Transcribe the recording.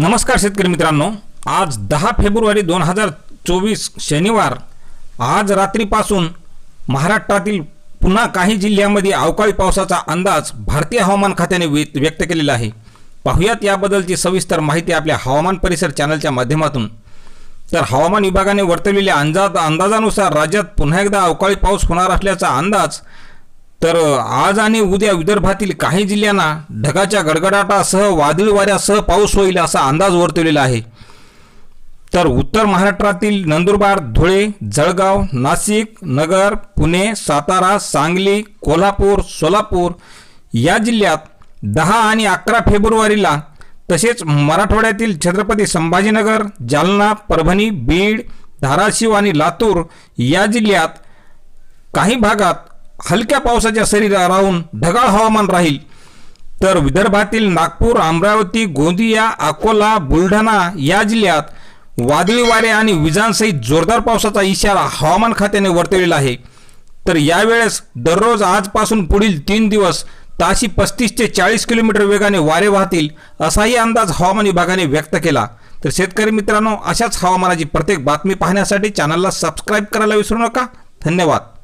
नमस्कार शेतकरी मित्रांनो. आज दहा फेब्रुवारी दोन हजार चोवीस शनिवार. आज रात्रीपासून महाराष्ट्रातील पुन्हा काही जिल्ह्यामध्ये अवकाळी पावसाचा अंदाज भारतीय हवामान खात्याने व्यक्त व्यक्त केलेला आहे. पाहुयात याबद्दलची सविस्तर माहिती आपल्या हवामान परिसर चॅनलच्या माध्यमातून. तर हवामान विभागाने वर्तवलेल्या अंदाज अंदाजानुसार राज्यात पुन्हा एकदा अवकाळी पाऊस होणार असल्याचा अंदाज तर आज आणि उद्या विदर्भातील काही जिल्ह्यांना ढगाच्या गडगडाटासह वादळी वाऱ्यासह पाऊस होईल असा अंदाज वर्तवलेला आहे. तर उत्तर महाराष्ट्रातील नंदुरबार धुळे जळगाव नाशिक नगर पुणे सातारा सांगली कोल्हापूर सोलापूर या जिल्ह्यात दहा आणि अकरा फेब्रुवारीला तसेच मराठवाड्यातील छत्रपती संभाजीनगर जालना परभणी बीड धाराशिव आणि लातूर या जिल्ह्यात काही भागात हलक्या पावसाच्या सरी राहून ढगाळ हवामान राहील. तर विदर्भातील नागपूर अमरावती गोंदिया अकोला बुलढाणा या जिल्ह्यात वादळी वारे आणि विजांसहित जोरदार पावसाचा इशारा हवामान खात्याने वर्तवलेला आहे. तर यावेळेस दररोज आजपासून पुढील तीन दिवस ताशी पस्तीस ते चाळीस किलोमीटर वेगाने वारे वाहतील असाही अंदाज हवामान विभागाने व्यक्त केला. तर शेतकरी मित्रांनो अशाच हवामानाची प्रत्येक बातमी पाहण्यासाठी चॅनलला सबस्क्राईब करायला विसरू नका. धन्यवाद.